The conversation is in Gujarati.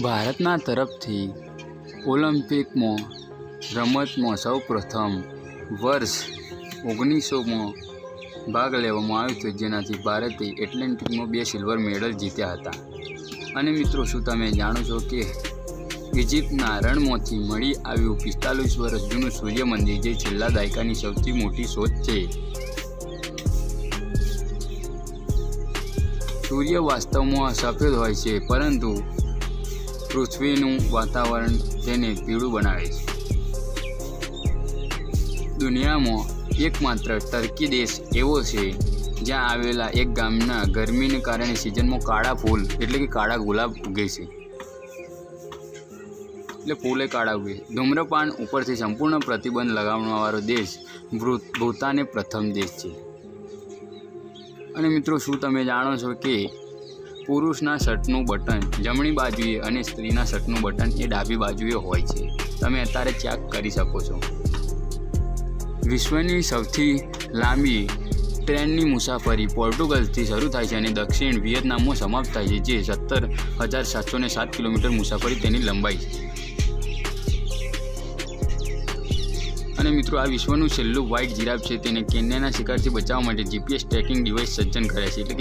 ભારતના તરફથી ઓલિમ્પિકમાં રમતમાં સૌ પ્રથમ વર્ષ ઓગણીસોમાં ભાગ લેવામાં આવ્યો હતો, જેનાથી ભારતે એટલેન્ટિકમાં બે સિલ્વર મેડલ જીત્યા હતા. અને મિત્રો, શું તમે જાણો છો કે ઇજિપ્તના રણમાંથી મળી આવ્યું પિસ્તાલીસ વર્ષ જૂનું સૂર્ય મંદિર, જે છેલ્લા દાયકાની સૌથી મોટી શોધ છે? સૂર્ય વાસ્તવમાં સફેદ હોય છે, પરંતુ પૃથ્વીનું વાતાવરણ તેને પીળું બનાવે છે. દુનિયામાં એકમાત્ર ટર્કી દેશ એવો છે, જ્યાં આવેલા એક ગામના ગરમીને કારણે સિઝનમાં કાળા ફૂલ, એટલે કે કાળા ગુલાબ ઉગે છે. એટલે ફૂલે કાળા ઉગે. ધૂમ્રપાન ઉપરથી સંપૂર્ણ પ્રતિબંધ લગાવવાવાળો દેશ ભૂતાને પ્રથમ દેશ છે. અને મિત્રો, શું તમે જાણો છો કે પુરુષના શર્ટનું બટન, જમણી બાજુએ અને સ્ત્રીના શર્ટનું બટન એ ડાબી બાજુએ હોય છે. તમે અત્યારે ચેક કરી શકો છો. વિશ્વની સૌથી લાંબી ટ્રેનની મુસાફરી પોર્ટુગલથી શરૂ થાય છે અને દક્ષિણ વિયેતનામમાં સમાપ્ત થાય છે, જે સત્તર હજાર સાતસો ને સાત કિલોમીટર મુસાફરી તેની લંબાઈ છે. અને મિત્રો, આ વિશ્વનું છેલ્લું વ્હાઇટ જીરાફ છે, તેને કેન્યાના શિકારથી બચાવવા માટે જીપીએસ ટ્રેકિંગ ડિવાઇસ સજ્જન કર્યા છે, એટલે કે